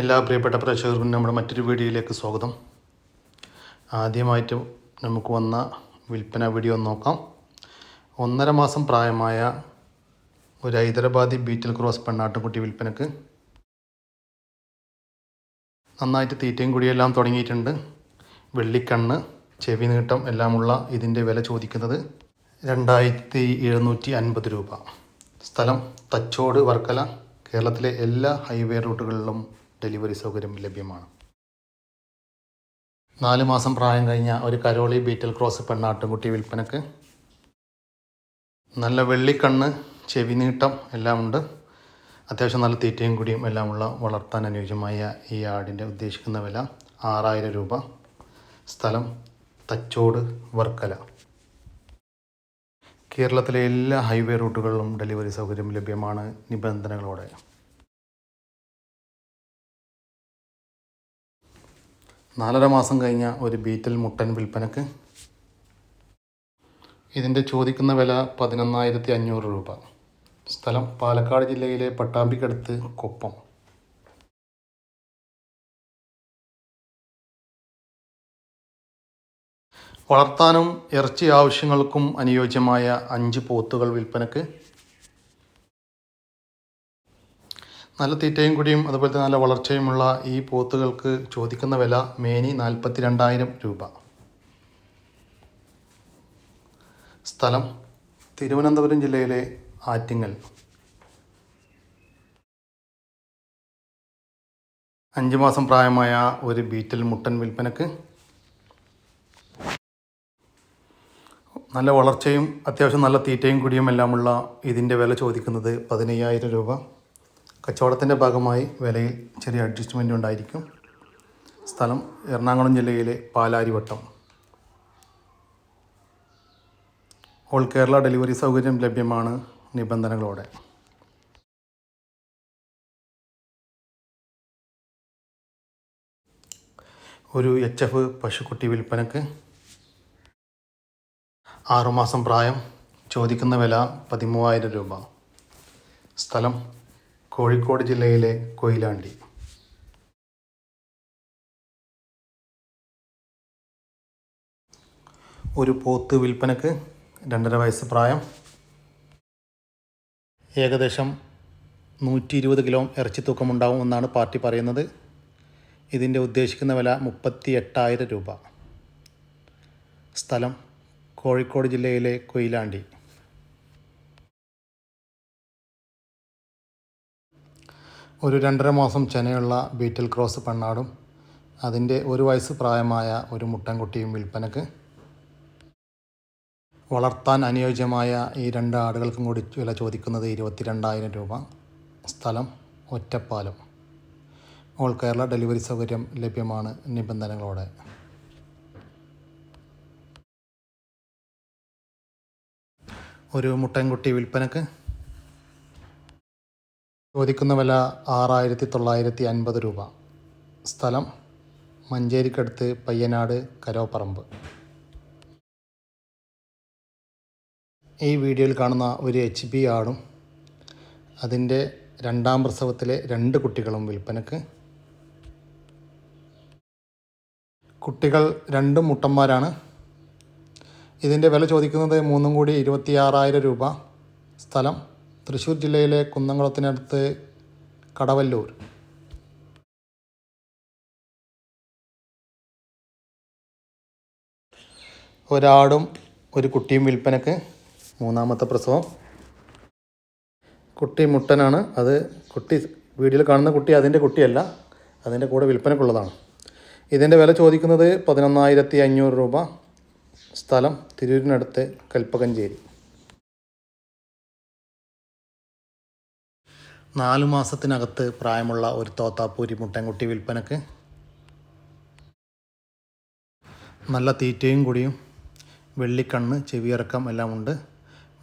എല്ലാ പ്രിയപ്പെട്ട പ്രേക്ഷകർക്കും നമ്മുടെ മറ്റൊരു വീഡിയോയിലേക്ക് സ്വാഗതം. ആദ്യമായിട്ട് നമുക്ക് വന്ന വിൽപ്പന വീഡിയോ നോക്കാം. ഒന്നര മാസം പ്രായമായ ഒരു ഹൈദരാബാദി ബീറ്റിൽ ക്രോസ് പെണ്ണാട്ടുകുട്ടി വിൽപ്പനക്ക് നന്നായിട്ട് തീറ്റയും കുടിയെല്ലാം തുടങ്ങിയിട്ടുണ്ട്. വെള്ളിക്കണ്ണ് ചെവി നീട്ടം എല്ലാമുള്ള ഇതിന്റെ വില ചോദിക്കുന്നത് രണ്ടായിരത്തി എഴുന്നൂറ്റി അൻപത് രൂപ. സ്ഥലം തച്ചോട് വർക്കല കേരളത്തിലെ എല്ലാ ഹൈവേ റൂട്ടുകളിലും ഡെലിവറി സൗകര്യം ലഭ്യമാണ്. നാല് മാസം പ്രായം കഴിഞ്ഞ ഒരു കരോളി ബീറ്റൽ ക്രോസ് പെണ്ണാട്ടുംകുട്ടി വിൽപ്പനക്ക്. നല്ല വെള്ളിക്കണ്ണ് ചെവി നീട്ടം എല്ലാം ഉണ്ട്. അത്യാവശ്യം നല്ല തീറ്റയും കുടിയും എല്ലാമുള്ള വളർത്താൻ അനുയോജ്യമായ ഈ ആടിന്റെ ഉദ്ദേശിക്കുന്ന വില ആറായിരം രൂപ. സ്ഥലം തച്ചോട് വർക്കല. കേരളത്തിലെ എല്ലാ ഹൈവേ റൂട്ടുകളിലും ഡെലിവറി സൗകര്യം ലഭ്യമാണ് നിബന്ധനകളോടെ. നാലര മാസം കഴിഞ്ഞ ഒരു ബീറ്റൽ മുട്ടൻ വിൽപ്പനക്ക് ഇതിന്റെ ചോദിക്കുന്ന വില പതിനൊന്നായിരത്തി അഞ്ഞൂറ് രൂപ. സ്ഥലം പാലക്കാട് ജില്ലയിലെ പട്ടാമ്പിക്കടുത്ത് കൊപ്പം. വളർത്താനും ഇറച്ചി ആവശ്യങ്ങൾക്കും അനുയോജ്യമായ അഞ്ച് പോത്തുകൾ വിൽപ്പനക്ക് നല്ല തീറ്റയും കൂടിയും അതുപോലെ തന്നെ നല്ല വളർച്ചയുമുള്ള ഈ പോത്തുകൾക്ക് ചോദിക്കുന്ന വില മേനി നാൽപ്പത്തി രണ്ടായിരം രൂപ. സ്ഥലം തിരുവനന്തപുരം ജില്ലയിലെ ആറ്റിങ്ങൽ. അഞ്ച് മാസം പ്രായമായ ഒരു ബീറ്റൽ മുട്ടൻ വിൽപ്പനക്ക്. നല്ല വളർച്ചയും അത്യാവശ്യം നല്ല തീറ്റയും കുടിയും എല്ലാമുള്ള ഇതിന്റെ വില ചോദിക്കുന്നത് പതിനയ്യായിരം രൂപ. കച്ചവടത്തിന്റെ ഭാഗമായി വിലയിൽ ചെറിയ അഡ്ജസ്റ്റ്മെന്റ് ഉണ്ടായിരിക്കും. സ്ഥലം എറണാകുളം ജില്ലയിലെ പാലാരിവട്ടം. ഓൾ കേരള ഡെലിവറി സൗകര്യം ലഭ്യമാണ് നിബന്ധനകളോടെ. ഒരു എച്ച് എഫ് പശുക്കുട്ടി വിൽപ്പനക്ക് ആറുമാസം പ്രായം ചോദിക്കുന്ന വില പതിമൂവായിരം രൂപ. സ്ഥലം കോഴിക്കോട് ജില്ലയിലെ കൊയിലാണ്ടി. ഒരു പോത്ത് വിൽപ്പനക്ക് രണ്ടര വയസ്സ് പ്രായം. ഏകദേശം നൂറ്റി ഇരുപത് കിലോ ഇറച്ചി തൂക്കമുണ്ടാവും എന്നാണ് പാർട്ടി പറയുന്നത്. ഇതിന്റെ ഉദ്ദേശിക്കുന്ന വില മുപ്പത്തി എട്ടായിരം രൂപ. സ്ഥലം കോഴിക്കോട് ജില്ലയിലെ കൊയിലാണ്ടി. ഒരു രണ്ടര മാസം ചെനയുള്ള ബീറ്റൽ ക്രോസ് പെണ്ണാടും. അതിന്റെ ഒരു വയസ്സ് പ്രായമായ ഒരു മുട്ടൻകുട്ടിയും വിൽപ്പനക്ക് വളർത്താൻ അനുയോജ്യമായ ഈ രണ്ട് ആടുകൾക്കും കൂടി വില ചോദിക്കുന്നത് ഇരുപത്തിരണ്ടായിരം രൂപ. സ്ഥലം ഒറ്റപ്പാലം. ഓൾ കേരള ഡെലിവറി സൗകര്യം ലഭ്യമാണ് നിബന്ധനകളോടെ. ഒരു മുട്ടൻകുട്ടി വിൽപ്പനക്ക് ചോദിക്കുന്ന വില ആറായിരത്തി തൊള്ളായിരത്തി അൻപത് രൂപ. സ്ഥലം മഞ്ചേരിക്കടുത്ത് പയ്യനാട് കരോപ്പറമ്പ്. ഈ വീഡിയോയിൽ കാണുന്ന ഒരു എച്ച് പി ആടും അതിന്റെ രണ്ടാം പ്രസവത്തിലെ രണ്ട് കുട്ടികളും വിൽപ്പനക്ക്. കുട്ടികൾ രണ്ടും മുട്ടന്മാരാണ്. ഇതിന്റെ വില ചോദിക്കുന്നത് മൂന്നും കൂടി ഇരുപത്തിയാറായിരം രൂപ. സ്ഥലം തൃശ്ശൂർ ജില്ലയിലെ കുന്നംകുളത്തിനടുത്ത് കടവല്ലൂർ. ഒരാടും ഒരു കുട്ടിയും വിൽപ്പനക്ക് മൂന്നാമത്തെ പ്രസവം. കുട്ടി മുട്ടനാണ്. അത് കുട്ടി വീഡിയോയിൽ കാണുന്ന കുട്ടി അതിന്റെ കുട്ടിയല്ല അതിന്റെ കൂടെ വിൽപ്പനക്കുള്ളതാണ്. ഇതിന്റെ വില ചോദിക്കുന്നത് പതിനൊന്നായിരത്തി അഞ്ഞൂറ് രൂപ സ്ഥലം തിരൂരിനടുത്ത് കൽപ്പകഞ്ചേരി. നാലു മാസത്തിനകത്ത് പ്രായമുള്ള ഒരു തോത്താപ്പൂരി മുട്ടൻകുട്ടി വിൽപ്പനക്ക് നല്ല തീറ്റയും കൂടിയും വെള്ളിക്കണ്ണ് ചെവിയിറക്കം എല്ലാം ഉണ്ട്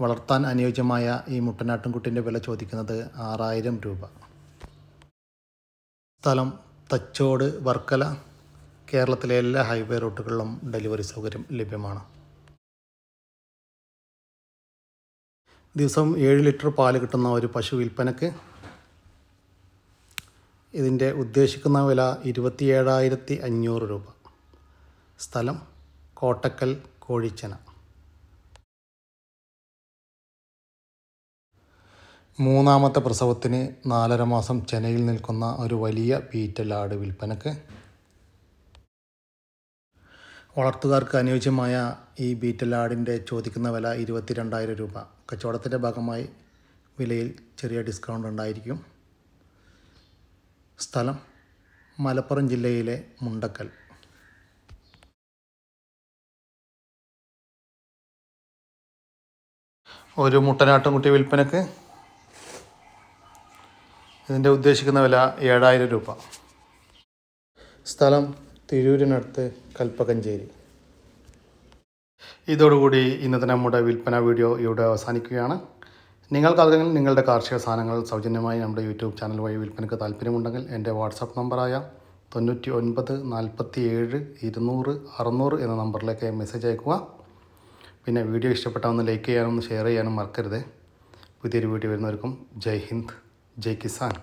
വളർത്താൻ അനുയോജ്യമായ ഈ മുട്ടനാട്ടുംകുട്ടിന്റെ വില ചോദിക്കുന്നത് ആറായിരം രൂപ. സ്ഥലം തച്ചോട് വർക്കല കേരളത്തിലെ എല്ലാ ഹൈവേ റൂട്ടുകളിലും ഡെലിവറി സൗകര്യം ലഭ്യമാണ്. ദിവസം ഏഴ് ലിറ്റർ പാൽ കിട്ടുന്ന ഒരു പശു വിൽപ്പനക്ക് ഇതിന്റെ ഉദ്ദേശിക്കുന്ന വില ഇരുപത്തിയേഴായിരത്തി അഞ്ഞൂറ് രൂപ. സ്ഥലം കോട്ടക്കൽ കോഴിച്ചന. മൂന്നാമത്തെ പ്രസവത്തിന് നാലര മാസം ചെനയിൽ നിൽക്കുന്ന ഒരു വലിയ ബീറ്റൽ ആട് വിൽപ്പനക്ക് വളർത്തുകാർക്ക് അനുയോജ്യമായ ഈ ബീറ്റൽ ആടിന്റെ ചോദിക്കുന്ന വില ഇരുപത്തി രണ്ടായിരം രൂപ. കച്ചവടത്തിന്റെ ഭാഗമായി വിലയിൽ ചെറിയ ഡിസ്കൗണ്ട് ഉണ്ടായിരിക്കും. സ്ഥലം മലപ്പുറം ജില്ലയിലെ മുണ്ടക്കൽ. ഒരു മുട്ടനാട്ടുംകുട്ടി വിൽപ്പനക്ക് ഇതിന്റെ ഉദ്ദേശിക്കുന്ന വില ഏഴായിരം രൂപ. സ്ഥലം തിരൂരിനടുത്ത് കൽപ്പകഞ്ചേരി. ഇതോടുകൂടി ഇന്നത്തെ നമ്മുടെ വിൽപ്പന വീഡിയോ ഇവിടെ അവസാനിക്കുകയാണ്. നിങ്ങൾക്കതെങ്കിൽ നിങ്ങളുടെ കാർഷിക സാധനങ്ങൾ സൗജന്യമായി നമ്മുടെ യൂട്യൂബ് ചാനൽ വഴി വിൽപ്പനയ്ക്ക് താല്പര്യമുണ്ടെങ്കിൽ എന്റെ വാട്സാപ്പ് നമ്പറായ തൊണ്ണൂറ്റി ഒൻപത് നാൽപ്പത്തി ഏഴ് ഇരുന്നൂറ് അറുന്നൂറ് എന്ന നമ്പറിലേക്ക് മെസ്സേജ് അയക്കുക പിന്നെ വീഡിയോ ഇഷ്ടപ്പെട്ടാൽ ഒന്ന് ലൈക്ക് ചെയ്യാനും ഷെയർ ചെയ്യാനും മറക്കരുത്. പുതിയൊരു വീഡിയോ വരുന്നവർക്കും ജയ് ഹിന്ദ് ജയ് കിസാൻ.